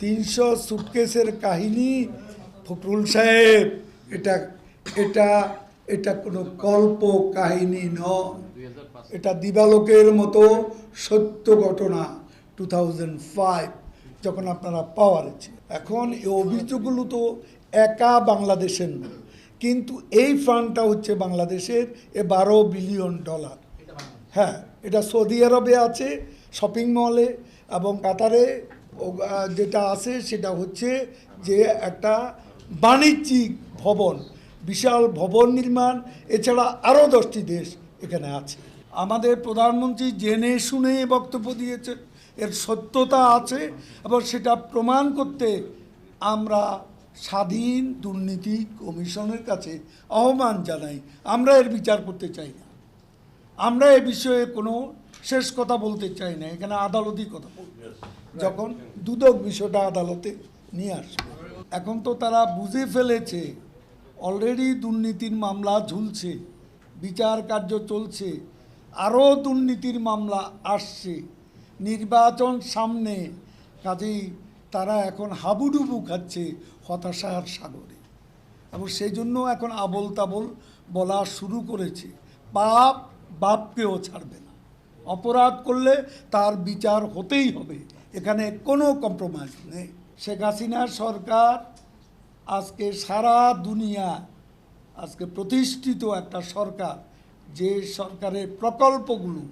তিনশো সুটকেসের কাহিনী ফখরুল সাহেব। এটা এটা এটা কোনো কল্প কাহিনী নয়। এটা দিবালোকের মতো সত্য ঘটনা টু যখন আপনারা পাওয়ারে ছিলেন এখন এই অভিযোগগুলো তো একা বাংলাদেশের না, কিন্তু এই ফান্ডটা হচ্ছে বাংলাদেশের এ বারো বিলিয়ন ডলার। হ্যাঁ এটা সৌদি আরবে আছে, শপিং মলে এবং কাতারে যেটা আছে সেটা হচ্ছে যে একটা বাণিজ্যিক ভবন, বিশাল ভবন নির্মাণ, এছাড়া আরও দশটি দেশ এখানে আছে। আমাদের প্রধানমন্ত্রী জেনে শুনে বক্তব্য দিয়েছে, এর সত্যতা আছে এবং সেটা প্রমাণ করতে আমরা স্বাধীন দুর্নীতি কমিশনের কাছে আহ্বান জানাই, আমরা এর বিচার করতে চাই না। আমরা এ বিষয়ে কোনো শেষ কথা বলতে চাই না, এখানে আদালতই কথা বলবে। যখন দুদক বিষয়টা আদালতে নিয়ে আসবে। এখন তো তারা বুঝে ফেলেছে অলরেডি দুর্নীতির মামলা ঝুলছে, বিচার কার্য চলছে, আরও দুর্নীতির মামলা আসছে, নির্বাচন সামনে, কাজেই তারা এখন হাবুডুবু খাচ্ছে হতাশার সাগরে। এবং সেই জন্য এখন আবল তাবল বলা শুরু করেছে বাপ বাপকেও ছাড়বে না। অপরাধ করলে তার বিচার হতেই হবে। এখানে কোনো কম্প্রোমাইজ নেই। শেখ হাসিনার সরকার আজকে সারা দুনিয়া, আজকে প্রতিষ্ঠিত একটা সরকার, যে সরকারের প্রকল্পগুলো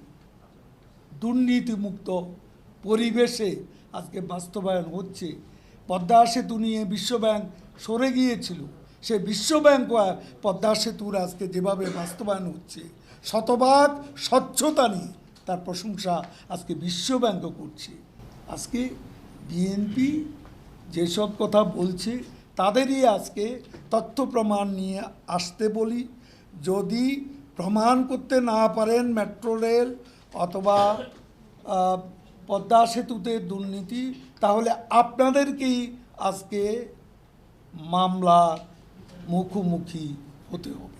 দুর্নীতিমুক্ত পরিবেশে আজকে বাস্তবায়ন হচ্ছে। পদ্মা সেতু নিয়ে বিশ্বব্যাংক সরে গিয়েছিল। সে বিশ্বব্যাংক পদ্মা সেতুর আজকে যেভাবে বাস্তবায়ন হচ্ছে, শতভাগ স্বচ্ছতা নিয়ে তার প্রশংসা আজকে বিশ্বব্যাংকও করছে। আজকে বিএনপি যেসব কথা বলছে, তাদেরই আজকে তথ্য প্রমাণ নিয়ে আসতে বলি। যদি প্রমাণ করতে না পারেন মেট্রো রেল অথবা পদ্মা সেতুতে দুর্নীতি, তাহলে আপনাদেরকেই আজকে মামলা মুখোমুখি হতে হবে।